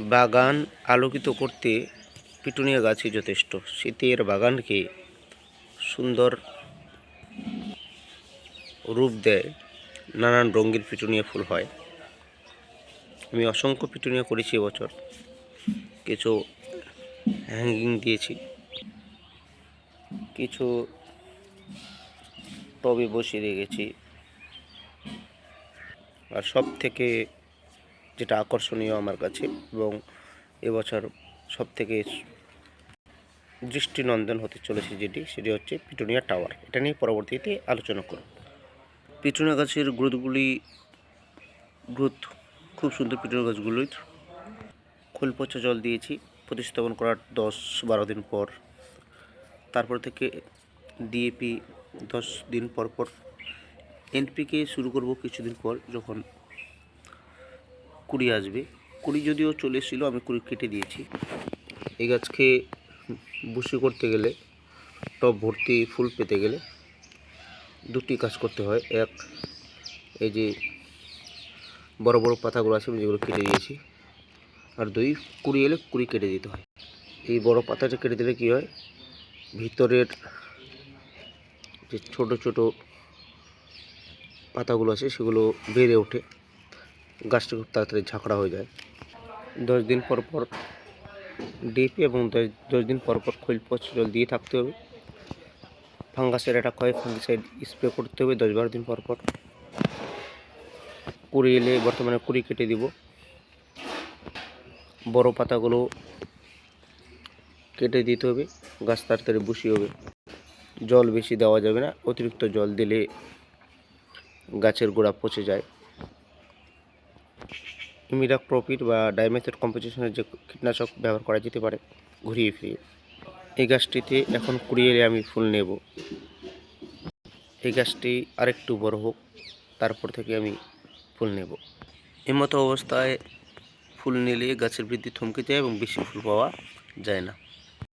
বাগান আলোকিত করতে পিটুনিয়া গাছই যথেষ্ট। শীতের বাগানকে সুন্দর রূপ দেয় নানান রঙের পিটুনিয়া ফুল হয়। আমি অসংখ্য পিটুনিয়া করেছি এবছর। কিছু হ্যাঙ্গিং দিয়েছি। কিছু টবে বসিয়ে রেখেছি। আর সব থেকে যেটা আকর্ষণীয় আমার কাছে এবং এবছর সব থেকে দৃষ্টিনন্দন হতে চলেছে যেটি, সেটি হচ্ছে পিটুনিয়া টাওয়ার। এটা নিয়ে পরবর্তীতে আলোচনা করব। পিটুনিয়া গাছের গ্রোথগুলি, গ্রোথ, খুব সুন্দর পিটুনিয়া গাছগুলির খোল পচা জল দিয়েছি, প্রতিস্থাপন করার দশ বারো দিন পর। তারপর থেকে ডিএপি দশ দিন পর পর। এনপিকে শুরু করব কিছুদিন পর, যখন কুড়ি আসবে। কুড়ি যদিও চলে এসেছিল, আমি কুড়ি কেটে দিয়েছি। এই গাছকে বুসি করতে গেলে, টব ভর্তি ফুল পেতে গেলে দুটি কাজ করতে হয়। এক, এই যে বড় বড় পাতাগুলো আছে, আমি যেগুলো কেটে দিয়েছি। আর দুই, কুড়ি এলে কুড়ি কেটে দিতে হয়। এই বড় পাতাটা কেটে দিলে কী হয়? ভিতরের যে ছোট ছোট পাতাগুলো আছে, সেগুলো বেড়ে ওঠে। গাছটা খুব তাড়াতাড়ি ঝাঁকড়া হয়ে যায়। দশ দিন পর পর ডিপি এবং দশ দিন পর পর খৈল পচ জল দিয়ে থাকতে হবে। ফাঙ্গাসের অ্যাটাক হয় ফাঙ্গিসাইড স্প্রে করতে হবে দশ বারো দিন পর পর। কুড়ি এলে বর্তমানে কুড়ি কেটে দিব। বড় পাতাগুলো কেটে দিতে হবে, গাছ তাড়াতাড়ি বসি হবে। জল বেশি দেওয়া যাবে না, অতিরিক্ত জল দিলে গাছের গোড়া পচে যায়। ইমিডাক প্রফিট বা ডাইমেথেড কম্পোজিশনের যে কীটনাশক ব্যবহার করা যেতে পারে, ঘুরিয়ে ফিরিয়ে। এই গাছটিতে এখন কুড়িয়ে আমি ফুল নেব। এই গাছটি আরেকটু বড় হোক, তারপর থেকে আমি ফুল নেব। এমতো অবস্থায় ফুল নিলে গাছের বৃদ্ধি থমকে যায় এবং বেশি ফুল পাওয়া যায় না।